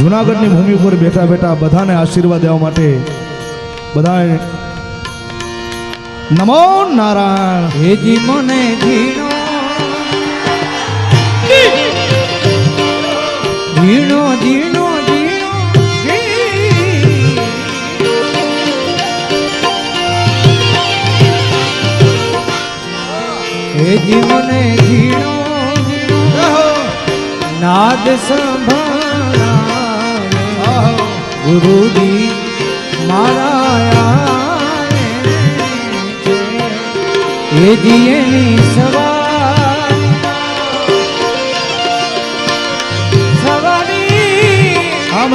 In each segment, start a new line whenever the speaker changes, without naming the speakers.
જુનાગઢની ભૂમિ પર બેઠા બેઠા બધાને આશીર્વાદ દેવા માટે બધાએ નમો નારાયણ.
હેજી મને ઝીણો. હેજી મને ઝીણો નાદ સંભળાય ગુરુજી મારા. એ જીએની સવાર સવારી
હા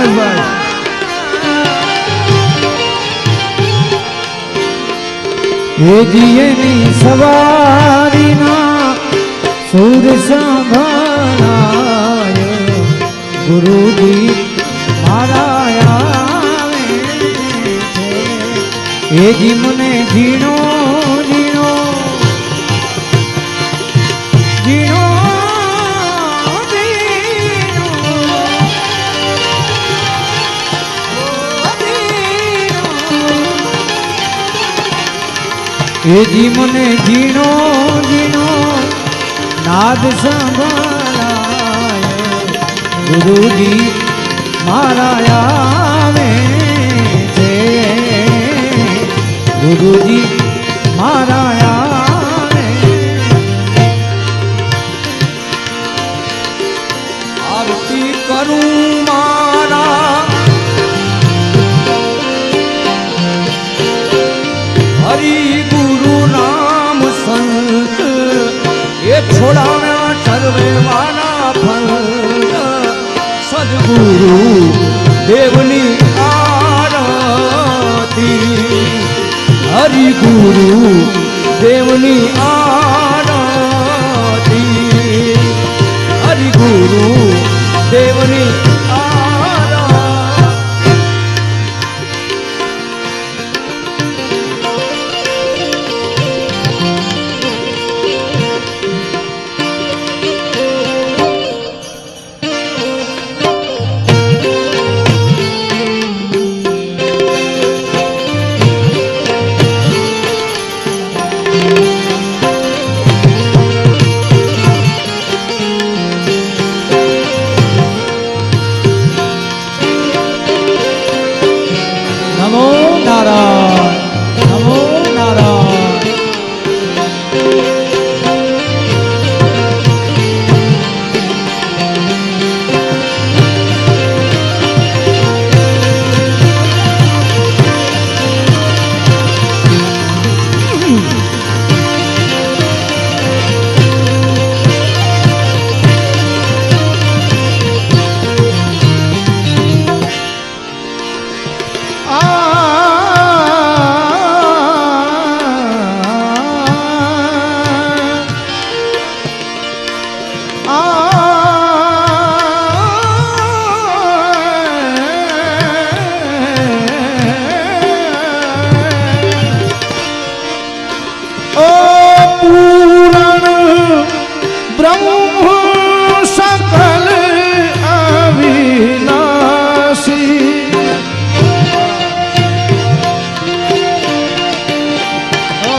જીએની સવારીના સુર સંભળાય ગુરુજી એ જી મને ઝીણો ઝીણો ઝીણો એ જી મને ઝીણો ઝીણો નાદ સંભાળાય. ગુરુજી મારા આવે છે ગુરુજી મારા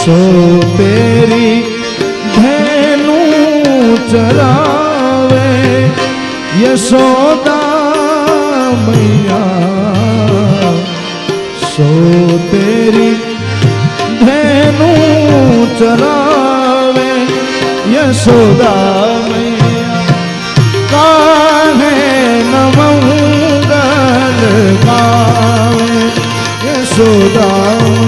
સો તેરી ધેનું ચરાવે યશોદા મૈયા સો તેરી ધેનું ચરાવે યશોદા મૈયા કાહે નમંગલ ગાવે યશોદા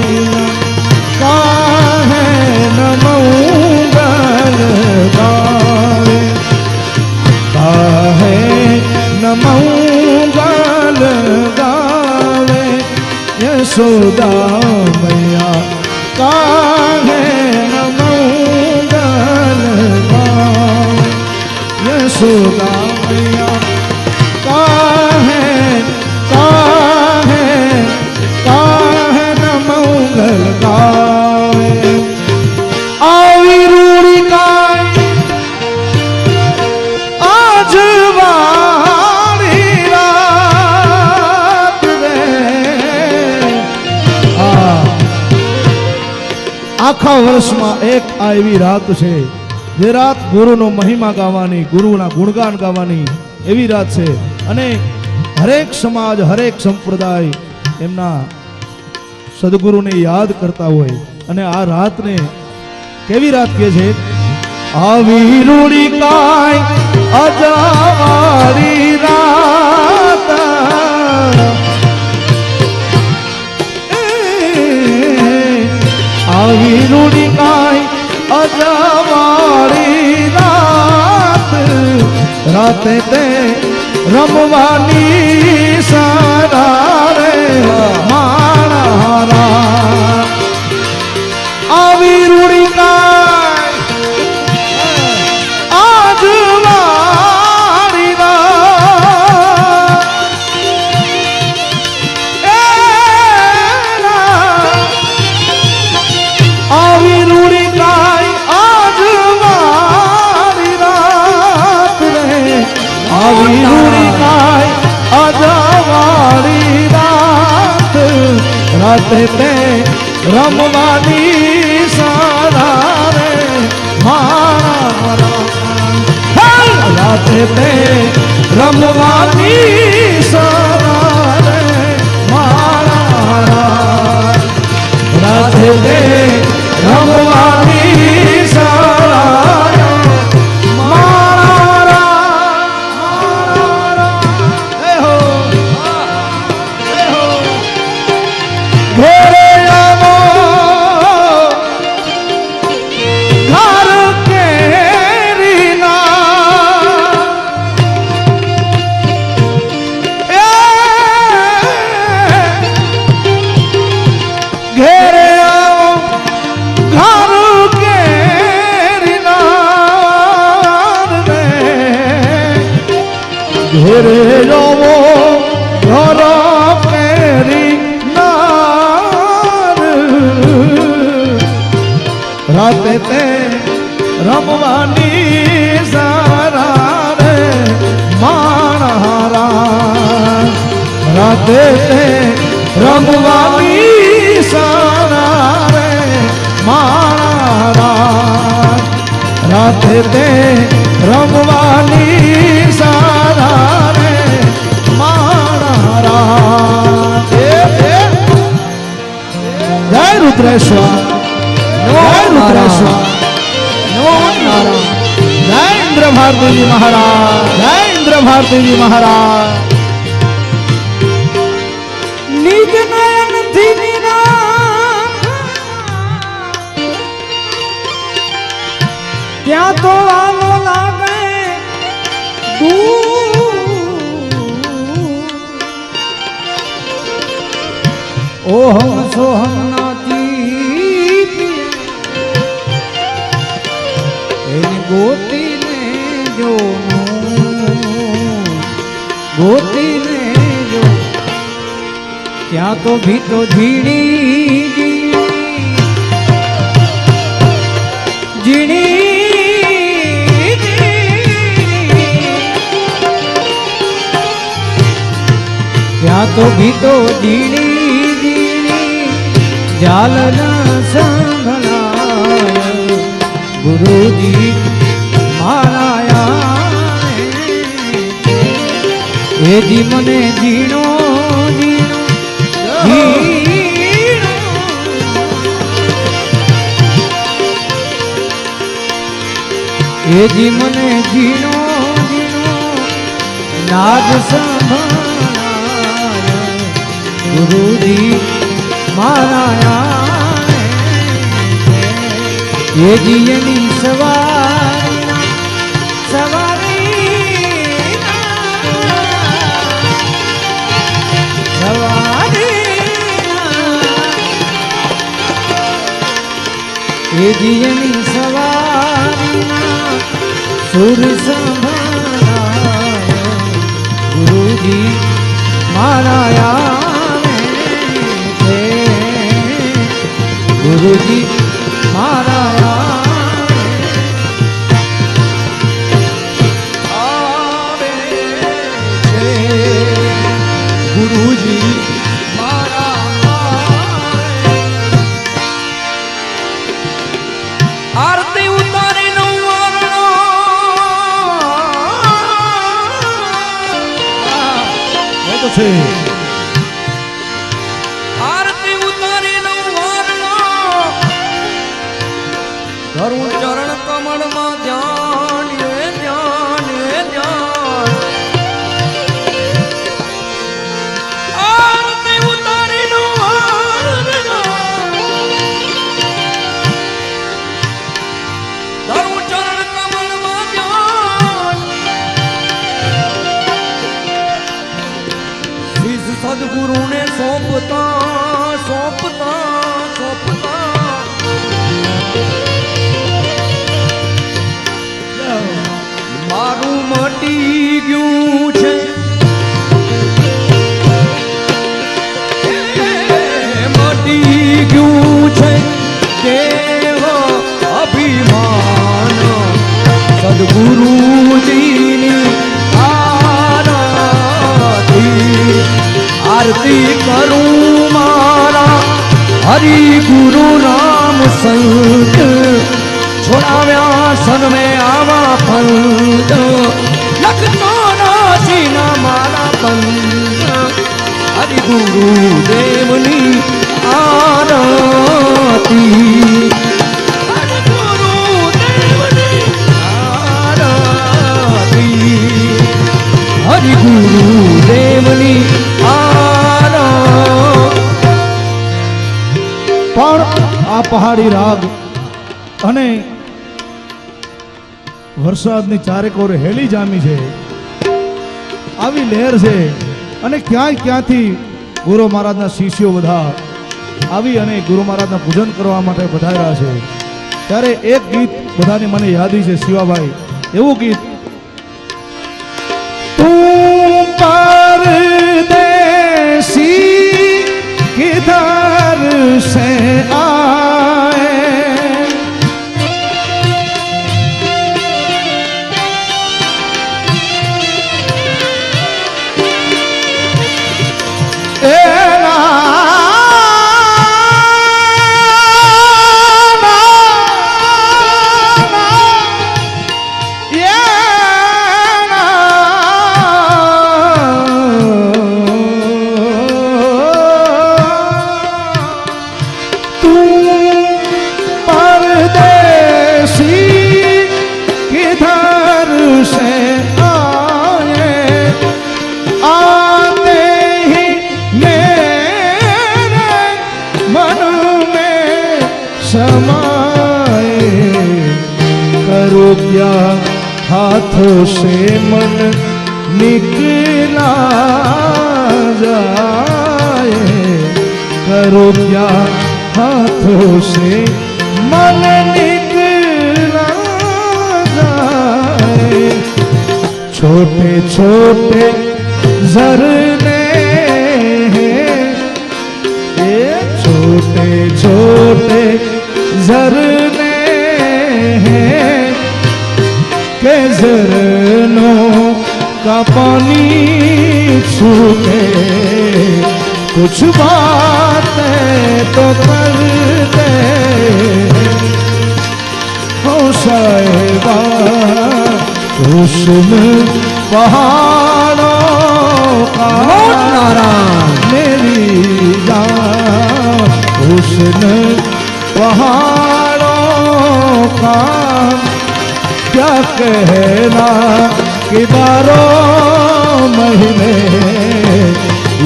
આખા વર્ષમાં એક આ એવી રાત છે. જે રાત ગુરુનો મહિમા ગાવાની, ગુરુના ગુણગાન ગાવાની એવી રાત છે. અને હરેક સમાજ, હરેક સંપ્રદાય એમના સદગુરુને યાદ કરતા હોય. અને આ રાતને કેવી રાત કહે છે? આવી રૂડી કાય અજાવાળી રાત. આવી કાંઈ અજવાળી રાત. રાતે તે રમવાની સારા રે મારા આવી રૂડી કાય રમવાની સારા રે મારા રાતે તે રમવાની સારા રે મારા ઘેરે ઘર ઘેરે જવો ઘર કેરીના રાતે તે રમવાની તે રમવાની સારા રે મારા જય રુદ્રેશ્વર જય રુદ્રેશ્વર.
નમો નારાયણ
જય ઇન્દ્ર ભારતીજી મહારાજ, જય ઇન્દ્ર ભારતીજી મહારાજ.
ત્યાં તો વાલો લાગે ઓહમ સોહમ નાતી એને ગોતીને જો ગોતીને જો ત્યાં તો ભીતો ઝીણી. ઝીણી તો ભીતો ઝીણી ઝીણી જાલના સંભળાય. ગુરુજી મારાયા એજી મને ઝીણો ઝીણો. એજી મને ઝીણો ઝીણો નાદ સંભળાય. ગુરુજી મારા એ જીયની સવાર સવારી સવારી એ જીયની સવારના સુર સંભાળા ગુરુજી મારા આવે છે ગુરુજી
ધરું ચરણ કમળમાં ધ્યાન એ ધ્યાન એ ધ્યાન ઉતારી નું ધરું ચરણ કમળમાં ધ્યાન શીશ સદગુરુને સોંપતા સનમે આવા પંત લખતો નાસીના મારા પંત હરિ ગુરુ દેવની આરતી. હરિ ગુરુ દેવની આરતી. હરિ ગુરુ દેવની આરતી.
પણ આ પહાડી રાગ અને વરસાદની ચારેકોર હેલી જામી છે. આવી લહેર છે અને ક્યાંય ક્યાંથી ગુરુ મહારાજના શિષ્યો બધા આવી અને ગુરુ મહારાજના પૂજન કરવા માટે વધાર્યા છે. ત્યારે એક ગીત બધાને મને યાદી છે શિવાભાઈ. એવું ગીત. તું પરદેશી કિધર સે આ क्या, हाथों से मन निकला जाए। करो क्या, हाथों से मन निकला जाए। छोटे छोटे झरने छोटे छोटे झरने ઝરનો કા પાની છૂટે કુછ બાત તો કરતે હો સાહેબા કુસુમ પહાડો કા
નારાયણ
મેરી જા કૃષ્ણ પહાડો कहना कि बारह महीने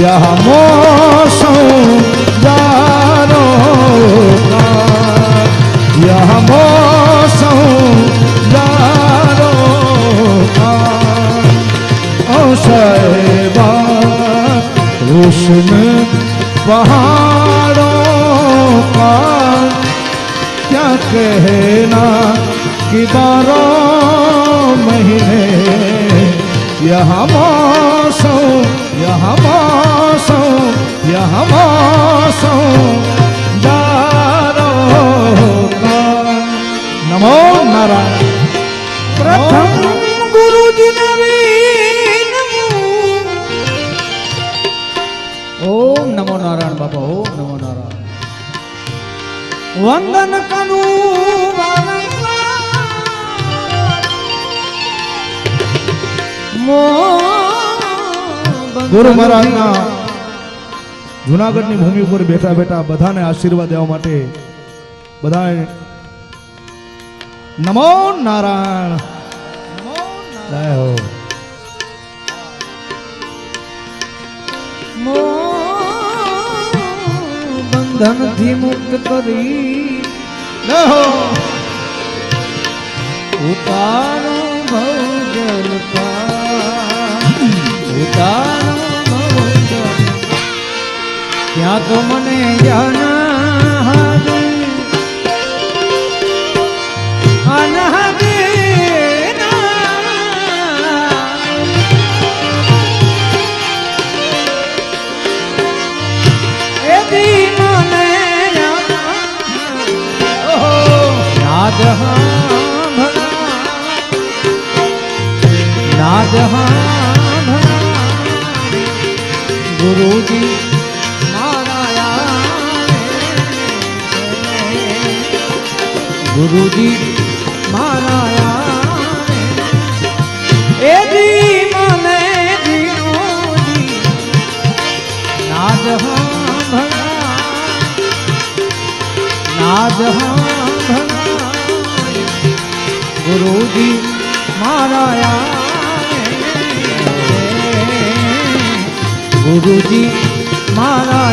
यह मौसम दारों का यह मौसम दारों का ओ साहिबा हुस्न पहाड़ों का क्या कहना कि बारह महीने यह मौसम यह मौसम यह मौसम नमो नारायण
प्रथम गुरु जी ओम नमो नारायण बाबा ओम नमो नारायण वंदन कनु
ગુરુ મહારાજના જુનાગઢની ભૂમિ ઉપર બેઠા બેઠા બધાને આશીર્વાદ દેવા માટે બધાએ નમો નારાયણ.
બંધનથી મુક્ત કરી. ઉતારો ભવજલ પાર. ઉતારો ભવજલ. ત્યાં તો મને અનાહદ અનાહદ એદી ગુરુજી. ગુરુજી મારા એ દી મને દીનોજી નાદ ભણા નાદ ભણા ગુરુજી મારા ગુરુજી મારા